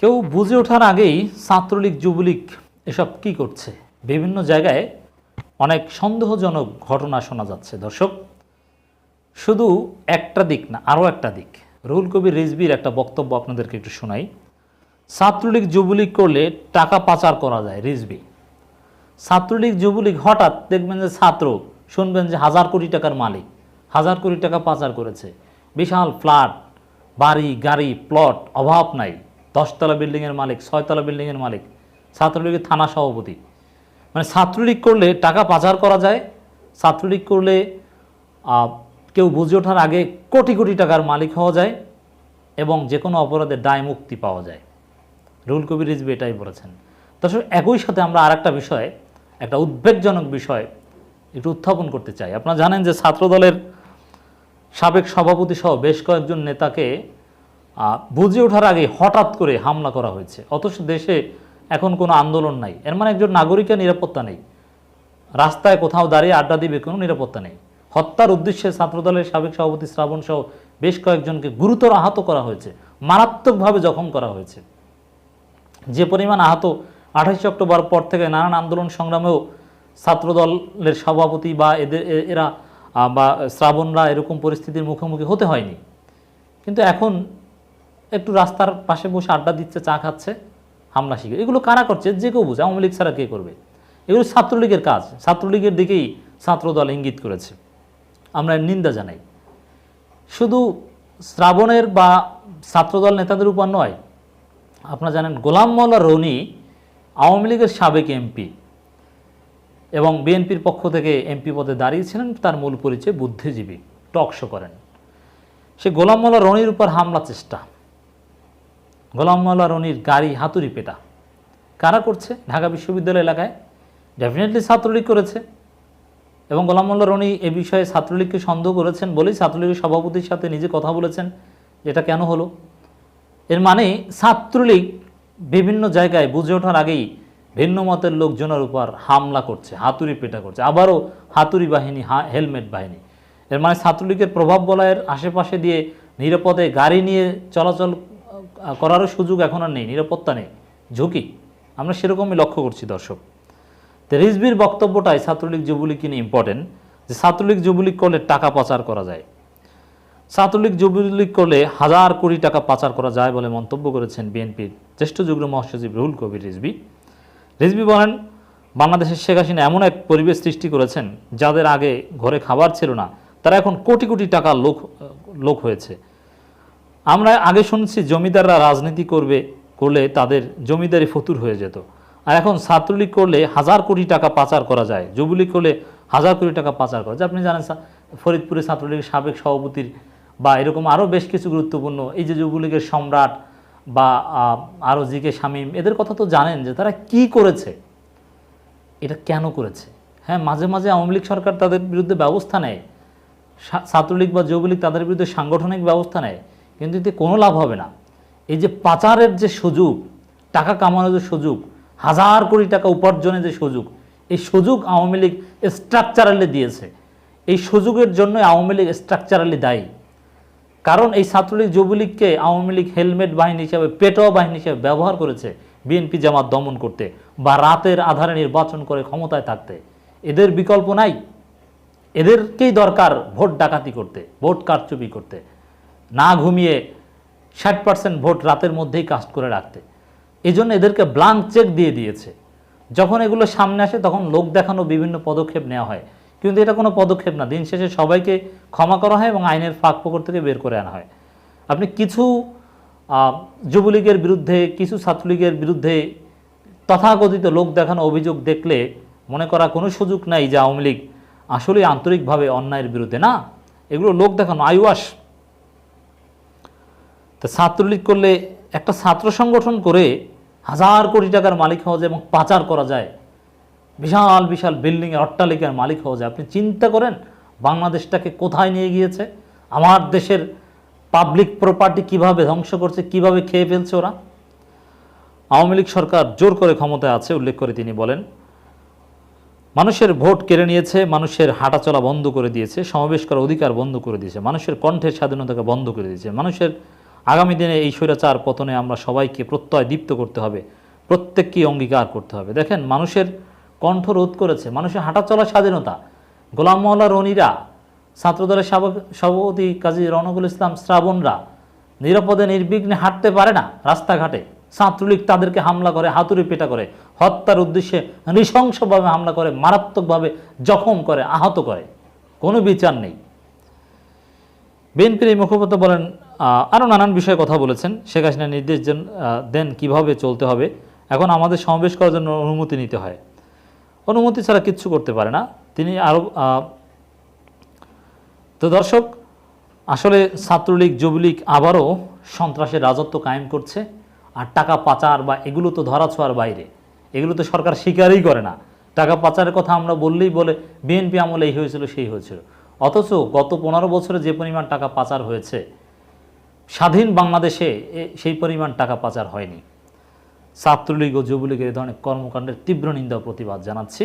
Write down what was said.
কেউ বুঝে ওঠার আগেই ছাত্রলীগ, যুবলীগ এসব কি করছে? বিভিন্ন জায়গায় অনেক সন্দেহজনক ঘটনা শোনা যাচ্ছে, দর্শক। শুধু একটা দিক না, আরও একটা দিক। রুহুল কবির রিজবির একটা বক্তব্য আপনাদেরকে একটু শোনাই। ছাত্রলীগ, যুবলীগ করলে টাকা পাচার করা যায় রিজবি ছাত্রলীগ, যুবলীগ হঠাৎ দেখবেন যে ছাত্র, শুনবেন যে হাজার কোটি টাকার মালিক, হাজার কোটি টাকা পাচার করেছে। বিশাল ফ্ল্যাট, বাড়ি, গাড়ি, প্লট, অভাব নাই। দশতলা বিল্ডিংয়ের মালিক, ছয়তলা বিল্ডিংয়ের মালিক, ছাত্রলীগের থানা সভাপতি। মানে ছাত্রলীগ করলে টাকা পাচার করা যায়, ছাত্রলীগ করলে কেউ বুঝে ওঠার আগে কোটি কোটি টাকার মালিক হওয়া যায় এবং যে কোনো অপরাধে দায় মুক্তি পাওয়া যায়। রুল কবির রিজবি এটাই বলেছেন। দর্শক, একই সাথে আমরা আরেকটা বিষয়, একটা উদ্বেগজনক বিষয় একটু উত্থাপন করতে চাই। আপনারা জানেন যে ছাত্রদলের সাবেক সভাপতি সহ বেশ কয়েকজন নেতাকে বুঝে ওঠার আগে হঠাৎ করে হামলা করা হয়েছে। অথচ দেশে এখন কোনো আন্দোলন নাই। এর মানে একজন নাগরিকের নিরাপত্তা নেই। রাস্তায় কোথাও দাঁড়িয়ে আড্ডা দিবে কোনো নিরাপত্তা নেই। হত্যার উদ্দেশ্যে ছাত্রদলের সাবেক সভাপতি শ্রাবণ সহ বেশ কয়েকজনকে গুরুতর আহত করা হয়েছে। মারাত্মকভাবে জখম করা হয়েছে। যে পরিমাণ আহত আঠাশে অক্টোবর পর থেকে নানান আন্দোলন সংগ্রামেও ছাত্রদলের সভাপতি বা এদের এরা বা শ্রাবণরা এরকম পরিস্থিতির মুখোমুখি হতে হয়নি। কিন্তু এখন একটু রাস্তার পাশে বসে আড্ডা দিচ্ছে, চা খাচ্ছে, হামলা শিখে এগুলো কারা করছে? যে কেউ বুঝে। আওয়ামী লীগ ছাড়া কে করবে? এগুলো ছাত্রলীগের কাজ। ছাত্রলীগের দিকেই ছাত্রদল ইঙ্গিত করেছে। আমরা নিন্দা জানাই। শুধু শ্রাবণের বা ছাত্রদল নেতাদের উপর নয়, আপনারা জানেন গোলাম মোল্লা রনি আওয়ামী লীগের সাবেক এমপি এবং বিএনপির পক্ষ থেকে এমপি পদে দাঁড়িয়েছিলেন। তার মূল পরিচয় বুদ্ধিজীবী টকশো করেন। সে গোলাম মোল্লা রনির উপর হামলা চেষ্টা। গোলাম মোল্লা রনির গাড়ি হাতুড়ি পেটা। কারা করছে? ঢাকা বিশ্ববিদ্যালয় এলাকায়? ডেফিনেটলি ছাত্রলীগ করেছে। এবং গোলাম মোল্লা রনি এ বিষয়ে ছাত্রলীগকে সন্দেহ করেছেন বলেই ছাত্রলীগের সভাপতির সাথে নিজে কথা বলেছেন। এটা কেন হলো? এর মানে ছাত্রলীগ বিভিন্ন জায়গায় বুঝে ওঠার আগেই ভিন্ন মতের লোকজনের উপর হামলা করছে, হাতুড়ি পেটা করছে। আবারও হাতুড়ি বাহিনী হেলমেট বাহিনী। এর মানে ছাত্রলীগের প্রভাব বলয়ের আশেপাশে দিয়ে নিরাপদে গাড়ি নিয়ে চলাচল করারও সুযোগ এখন আর নেই, নিরাপত্তা নেই, ঝুঁকি। আমরা সেরকমই লক্ষ্য করছি, দর্শক। তো রিজবির বক্তব্যটাই ছাত্রলীগ যুবলীগ কিনে ইম্পর্টেন্ট যে ছাত্রলীগ যুবলীগ করলে টাকা পাচার করা যায়। ছাত্রলীগ যুবলীগ করলে হাজার কোটি টাকা পাচার করা যায় বলে মন্তব্য করেছেন বিএনপির জ্যেষ্ঠ যুগ্ম মহাসচিব রুহুল কবির রিজবি রিজবি বলেন, বাংলাদেশের শেখ হাসিনা এমন এক পরিবেশ সৃষ্টি করেছেন যাদের আগে ঘরে খাবার ছিল না, তারা এখন কোটি কোটি টাকা লোক লোক হয়েছে। আমরা আগে শুনছি জমিদাররা রাজনীতি করবে, করলে তাদের জমিদারি ফতুর হয়ে যেত। আর এখন ছাত্রলীগ করলে হাজার কোটি টাকা পাচার করা যায়, যুবলীগ করলে হাজার কোটি টাকা পাচার করা যায়। আপনি জানেন ফরিদপুরে ছাত্রলীগের সাবেক সভাপতির বা এরকম আরও বেশ কিছু গুরুত্বপূর্ণ, এই যে যুবলীগের সম্রাট বা আরও জি কে শামীম, এদের কথা তো জানেন যে তারা কি করেছে, এটা কেন করেছে? হ্যাঁ মাঝে মাঝে আওয়ামী লীগ সরকার তাদের বিরুদ্ধে ব্যবস্থা নেয় ছাত্রলীগ বা যুবলীগ তাদের বিরুদ্ধে সাংগঠনিক ব্যবস্থা নেয়। কিন্তু এতে কোনো লাভ হবে না। এই যে পাচারের যে সুযোগ, টাকা কামানোর যে সুযোগ, হাজার কোটি টাকা উপার্জনের যে সুযোগ, এই সুযোগ আওয়ামী লীগ স্ট্রাকচারালি দিয়েছে। এই সুযোগের জন্য আওয়ামী লীগ স্ট্রাকচারালি দায়ী। কারণ এই ছাত্রলীগ যুবলীগকে আওয়ামী লীগ হেলমেট বাহিনী হিসাবে, পেটোয়া বাহিনী হিসেবে ব্যবহার করেছে বিএনপি জামাত দমন করতে বা রাতের আধারে নির্বাচন করে ক্ষমতায় থাকতে। এদের বিকল্প নাই। এদেরকেই দরকার ভোট ডাকাতি করতে, ভোট কারচুপি করতে। না ঘুমিয়ে ষাট পার্সেন্ট ভোট রাতের মধ্যেই কাস্ট করে রাখতে। এই জন্য এদেরকে ব্লাঙ্ক চেক দিয়ে দিয়েছে। যখন এগুলো সামনে আসে তখন লোক দেখানো বিভিন্ন পদক্ষেপ নেওয়া হয়। কিন্তু এটা কোনো পদক্ষেপ না। দিন শেষে সবাইকে ক্ষমা করা হয় এবং আইনের ফাঁক ফোকর থেকে বের করে আনা হয়। আপনি কিছু যুবলীগের বিরুদ্ধে, কিছু ছাত্রলীগের বিরুদ্ধে তথাকথিত লোক দেখানো অভিযোগ দেখলে মনে করা কোনো সুযোগ নাই যে আওয়ামী লীগ আসলে আন্তরিকভাবে অন্যায়ের বিরুদ্ধে। না, এগুলো লোক দেখানো। আইওয়াস তা ছাত্রলীগ করলে একটা ছাত্র সংগঠন করে হাজার কোটি টাকার মালিক হওয়া যায় এবং পাচার করা যায়। বিশাল বিশাল বিল্ডিংয়ের অট্টালিকার মালিক হওয়া যায়। আপনি চিন্তা করেন, বাংলাদেশটাকে কোথায় নিয়ে গিয়েছে? আমার দেশের পাবলিক প্রপার্টি কীভাবে ধ্বংস করছে, কীভাবে খেয়ে ফেলছে ওরা? আওয়ামী লীগ সরকার জোর করে ক্ষমতায় আছে, উল্লেখ করে তিনি বলেন। মানুষের ভোট কেড়ে নিয়েছে, মানুষের হাঁটাচলা বন্ধ করে দিয়েছে, সমাবেশ করার অধিকার বন্ধ করে দিয়েছে, মানুষের কণ্ঠের স্বাধীনতাকে বন্ধ করে দিয়েছে, মানুষের আগামী দিনে এই স্বৈরাচার পতনে আমরা সবাইকে প্রত্যয় দীপ্ত করতে হবে প্রত্যেককে অঙ্গীকার করতে হবে। দেখেন, মানুষের কণ্ঠ রোধ করেছে, মানুষের হাঁটা চলার স্বাধীনতা। গোলাম মোল্লা রনিরা, ছাত্রদলের সভাপতি কাজী রনকুল ইসলাম শ্রাবণরা নিরাপদে নির্বিঘ্নে হাঁটতে পারে না রাস্তাঘাটে। ছাত্রলীগ তাদেরকে হামলা করে, হাতুড়ি পেটা করে, হত্যার উদ্দেশ্যে নৃশংসভাবে হামলা করে, মারাত্মকভাবে জখম করে, আহত করে। কোনো বিচার নেই। বিএনপির এই মুখপাত্র বলেন আরও নানান বিষয়ে কথা বলেছেন। শেখ হাসিনা নির্দেশ দেন কীভাবে চলতে হবে। এখন আমাদের সমাবেশ করার জন্য অনুমতি নিতে হয়। অনুমতি ছাড়া কিচ্ছু করতে পারে না। তিনি আরও তো দর্শক, আসলে ছাত্রলীগ, যুবলীগ আবারও সন্ত্রাসের রাজত্ব কায়েম করছে আর টাকা পাচার বা এগুলো তো ধরা ছোঁয়ার বাইরে। এগুলো তো সরকার স্বীকারই করে না। টাকা পাচারের কথা আমরা বললেই বলে, বিএনপি আমলে এই হয়েছিল, সেই হয়েছিল। অথচ গত পনেরো বছরে যে পরিমাণ টাকা পাচার হয়েছে, স্বাধীন বাংলাদেশে সেই পরিমাণ টাকা পাচার হয়নি। ছাত্রলীগ ও যুবলীগের এ ধরনের কর্মকাণ্ডের তীব্র নিন্দা প্রতিবাদ জানাচ্ছি।